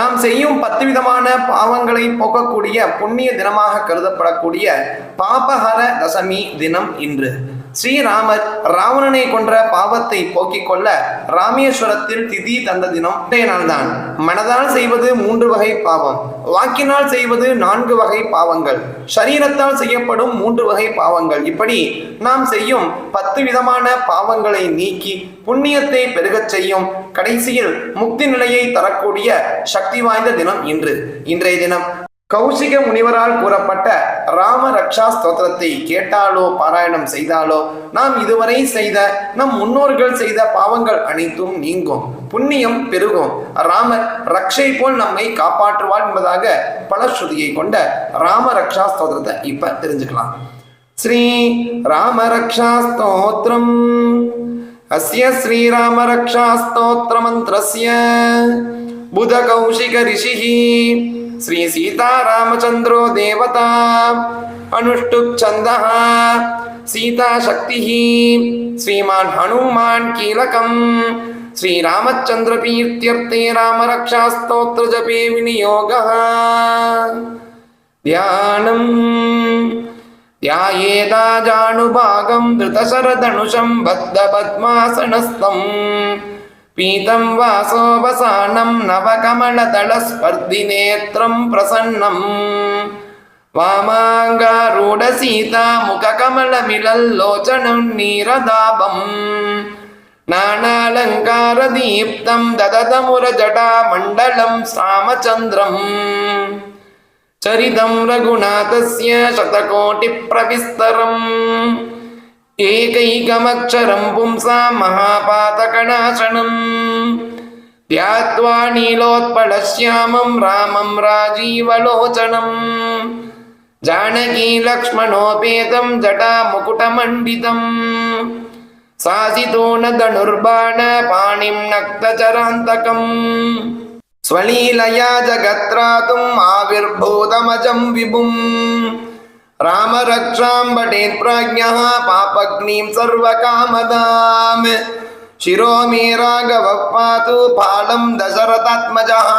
நாம் செய்யும் பத்து விதமான பாவங்களை போக்கக்கூடிய புண்ணிய தினமாக கருதப்படக்கூடிய பாபஹர தசமி தினம் இன்று. ஸ்ரீராமர் ராவணனை கொன்ற பாவத்தை போக்கிக் கொள்ள ராமேஸ்வரத்தில் திதி தந்த தினம் இன்றைய நாள்தான் மனதால் செய்வது மூன்று வகை பாவம். வாக்கினால் செய்வது நான்கு வகை பாவங்கள். சரீரத்தால் செய்யப்படும் மூன்று வகை பாவங்கள். இப்படி நாம் செய்யும் பத்து விதமான பாவங்களை நீக்கி புண்ணியத்தை பெருகச் செய்யும் கடைசியில் முக்தி நிலையை தரக்கூடிய சக்தி வாய்ந்த தினம் இன்று. இன்றைய தினம் கௌசிக முனிவரால் கூறப்பட்ட ராம ரக்ஷா ஸ்தோத்திரத்தை கேட்டாலோ பாராயணம் செய்தாலோ நாம் இதுவரை செய்த நம் முன்னோர்கள் செய்த பாவங்கள் அனைத்தும் நீங்கும் புண்ணியம் பெருகும். ராமர் ரக்ஷை போல் நம்மை காப்பாற்றுவார் என்பதாக பலஸ்ருதியை கொண்ட ராம ரக்ஷா ஸ்தோத்திரத்தை இப்ப தெரிஞ்சுக்கலாம். ஸ்ரீ ராம ரக்ஷா ஸ்தோத்திரம் அஸ்ய ஸ்ரீராம ரக்ஷா श्री सीतारामचन्द्रो देवता अनुष्टुप् छन्दः सीताशक्तिः श्रीमान् हनुमान् कीलकम् श्रीरामचन्द्रकीर्त्यर्थे रामरक्षास्तोत्रजपे विनियोगः ध्यानम् ध्यायेदाजानुभागं धृतशरधनुषं बद्धपद्मासनस्थम् पीतं वासोपसानं नवकमलदलस्पर्धिनेत्रं प्रसन्नम् वामाङ्गारूढसीता मुखकमलमिलल्लोचनं नीरदाभम् नानालङ्कारदीप्तं ददतमुरजटामण्डलं रामचन्द्रम् चरितं रघुनाथस्य शतकोटिप्रविस्तरम् एकैकमक्षरं पुंसां महापातकनाशनम् ध्यात्वा नीलोत्पलश्यामं रामं राजीवलोचनम् जानकीलक्ष्मणोपेतं जटामुकुटमण्डितम् सासितो न धनुर्बाणपाणिं नक्तचरान्तकम् स्वलीलया जगत्रातुम् आविर्भूतमजं विभुम् रामरक्षां पठेत् प्राज्ञः पापग्निं सर्वकामदाम् शिरो मे राघवः पातु फालं दशरथात्मजः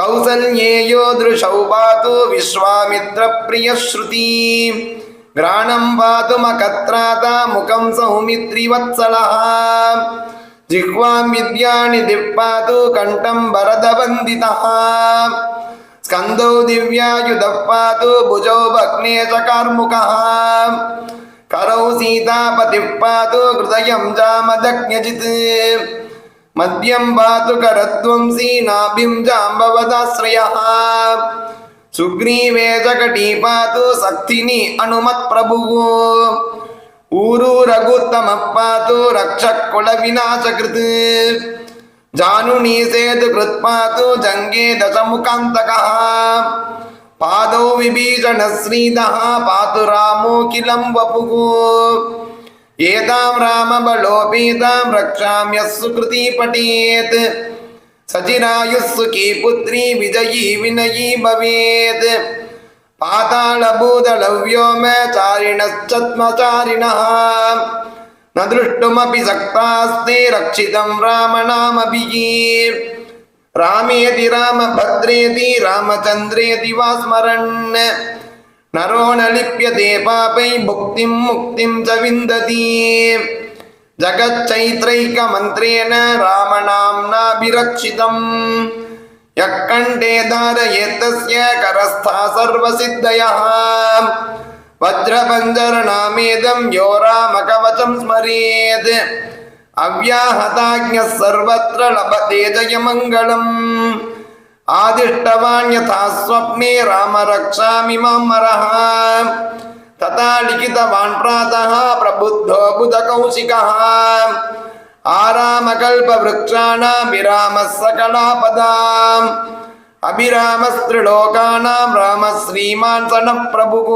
कौसल्येयो दृशौ पातु विश्वामित्रप्रियश्रुती घ्राणं पातु मकत्राता मुखं सौमित्रिवत्सलः जिह्वां विद्यानि दिप्पातु कण्ठं भरतवन्दितः स्कन्दौ दिव्यायुधः पातु भुजौ भग्नेशकार्मुकः करौ सीतापतिः पातु हृदयं जामदग्न्यजित् मद्यं पातु करध्वंसी नाभिं जाम्बवदाश्रयः सुग्रीवे जगटी पातु शक्तिनि अनुमत्प्रभुः ऊरु रघुत्तमः पातु रक्षकुलविनाशकृत् जानुनी सेतु कृत्पातु जङ्गे दशमुखान्तकः पादौ विभीषणश्रीदः पातु रामोऽखिलं वपुः एतां रामबलोपेतां रक्षाम्यः सुकृती पठेत् सचिरायुः सुखी पुत्री विजयी विनयी भवेत् पातालभूतलव्योमचारिणश्चत्मचारिणः न दृष्टुमपि सक्तास्ते रक्षितं रामनामभिः रामेति रामभद्रेति रामचन्द्रेति वा स्मरन् नरो न लिप्यते पापै भुक्तिं मुक्तिं च विन्दति जगच्चैत्रैकमन्त्रेण रामनाम्नाभिरक्षितम् यः कण्ठे धारयेत्तस्य करस्था सर्वसिद्धयः वज्रपञ्जरनामेदं यो रामकवचं स्मरेत् अव्याहताज्ञः सर्वत्र लभते जयमङ्गलम् आदिष्टवान् यथा स्वप्ने राम रक्षामि मां मरः तथा लिखितवान् प्रातः प्रबुद्धो बुधकौशिकः आरामकल्पवृक्षाणां विरामः सकलापदाम् अभिरामस्त्रिलोकानां रामः श्रीमान् सनः प्रभुः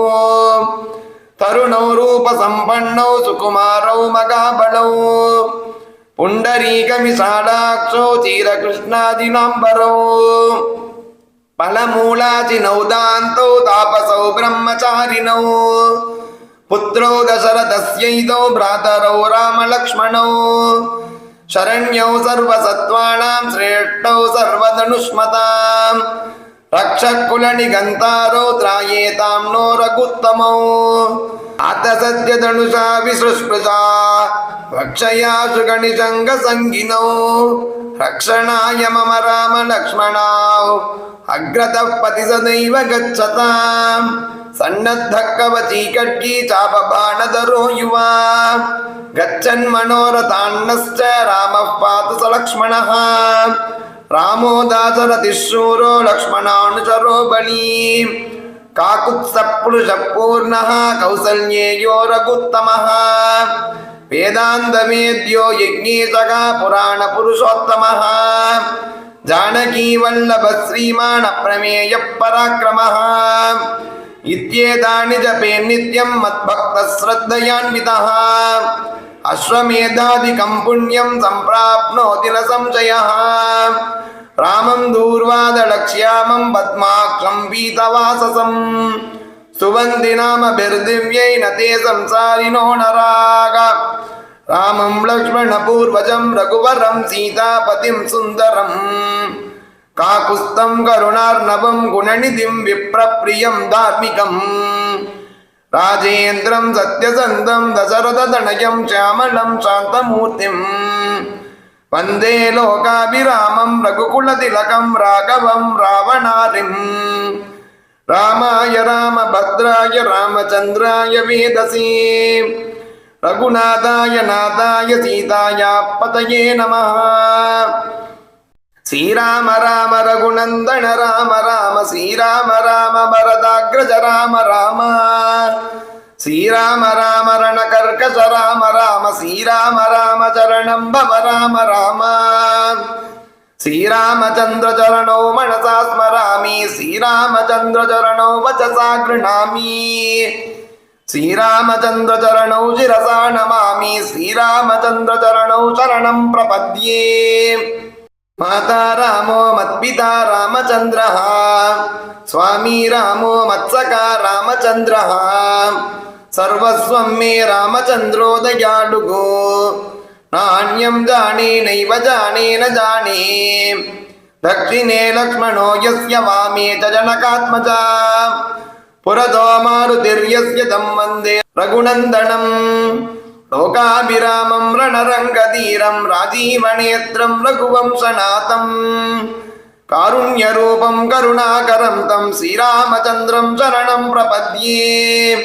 तरुणौ रूपसम्पन्नौ सुकुमारौ मगाबलौ पुण्डरीकविशालाक्षौ चीरकृष्णादिनाम्बरौ फलमूलाचिनौदान्तौ तापसौ ब्रह्मचारिणौ पुत्रौ दशरथस्यैतौ भ्रातरौ रामलक्ष्मणौ शरण्यौ सर्वसत्त्वानां श्रेष्ठौ सर्वधनुष्मताम् रक्षकुलनिगन्तारौ त्रायेतां नो रघुत्तमौ अथ सद्यधनुषा विसृस्पृशा वक्षयासु गणिशङ्गसङ्गिनौ रक्षणाय मम राम लक्ष्मणाौ अग्रतः पति सदैव गच्छताम् सन्नद्धः कवची खड्गी चापबाणधरो युवा गच्छन्मनोरथान्नश्च रामः पातु स लक्ष्मणः रामो दासरथिः शूरो लक्ष्मणानुचरो बली काकुत्सप्लुषपूर्णः कौसल्येयो रघुत्तमः वेदान्तमेद्यो यज्ञेशः पुराणपुरुषोत्तमः जानकीवल्लभः श्रीमान् अप्रमेयः पराक्रमः इत्येतानि जपे नित्यं मद्भक्तः श्रद्धयान्वितः अश्वमेधादिकं पुण्यं सम्प्राप्नोति न संशयः रामं दूर्वादलक्ष्यामं पद्माक्षं पीतवाससं सुवन्ति नामभिर्दिव्यैन ते संसारिणो नराग रामं लक्ष्मणपूर्वजं रघुवरं सीतापतिं सुन्दरम् काकुस्तं करुणार्णवं गुणनिधिं विप्रप्रियं धार्मिकम् ராஜேந்திரம் சத்யசந்தம் தசரததனயம் சியாமளம் சாந்தமூர்த்திம். வந்தே லோகாபிராமம் ரகுகுலதிலகம் ராகவம் ராவணாரிம். ராமாய ராமபத்ராய ராமச்சந்திராய வேதசே. ரகுநாதாய நாதாய சீதாயா பதயே நம. శ్రీరామ రామ రఘునందన రామ రామ శ్రీరామ రామ భరదాగ్రజ రామ రామ శ్రీరామ రామ రణకర్కశ రామ రామ శ్రీరామ రామ చరణం భవ రామ రామ శ్రీరామచంద్ర చరణో మనసా స్మరామి శ్రీరామచంద్ర చరణో వచసా గృణామి శ్రీరామచంద్ర చరణౌ శిరసా నమామి శ్రీరామచంద్ర చరణౌ శరణం ప్రపద్యే. माता रामो मत्पिता रामचन्द्रः स्वामी रामो मत्सखा रामचन्द्रः सर्वस्वं मे रामचन्द्रो दयालुगो नान्यं जाने नैव जाने न जाने दक्षिणे लक्ष्मणो यस्य वामे च जनकात्मजा पुरतो मारुतिर्यस्य तं वन्दे रघुनन्दनम् लोकाभिरामं रणरङ्गधीरं राजीवनेत्रं रघुवंशनाथं कारुण्यरूपं करुणाकरं तं श्रीरामचन्द्रं शरणं प्रपद्ये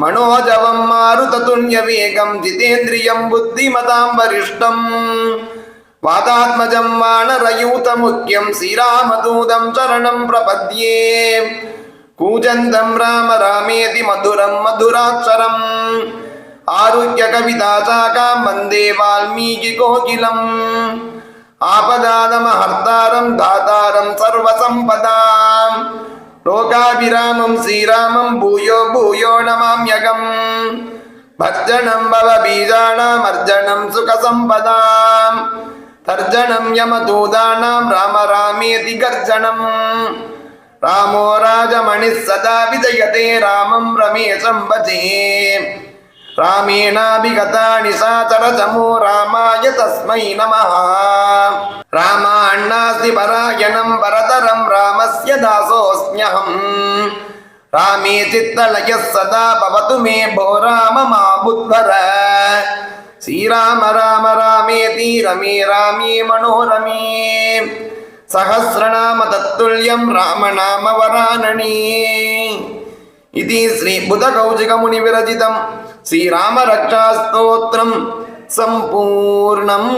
मनोजवं मारुततुल्यवेगं जितेन्द्रियं बुद्धिमतां वरिष्ठम् वातात्मजं वानरयूतमुख्यं श्रीरामदूतं शरणं प्रपद्ये कूजन्तं राम रामेति मधुरं मधुराक्षरम् आरुह्य कविता शाखां वन्दे वाल्मीकिकोकिलम् आपदानमहर्तारं दातारं सर्वसम्पदां लोकाभिरामं श्रीरामं भूयो भूयो नमाम्यगम् भर्जनं भवबीजाणामर्जनं सुखसम्पदां तर्जनं यमदूतानां राम रामेति गर्जनम् रामो राजमणिः सदा विजयते रामं रमेशं भजे ராமேணாபிகதானி சாதரதமோ ராமாய தஸ்மை நம ராமாண்ணாஸ்தி பராயணம் பரதரம் ராமஸ்ய தாசோஸ்மியகம் ராமே சித்தலய சதா பவது மே போ ராம மாபுத்வர ஸ்ரீராம ராம ராமேதி ரமே ராமே மனோரமே சகசிரநாம தத்துல்யம் ராமநாம வராணனே இது ஸ்ரீ புத கௌஜிக முனிவிரதிதம் ஸ்ரீராம ரக்ஷா சம்பூர்ணம்.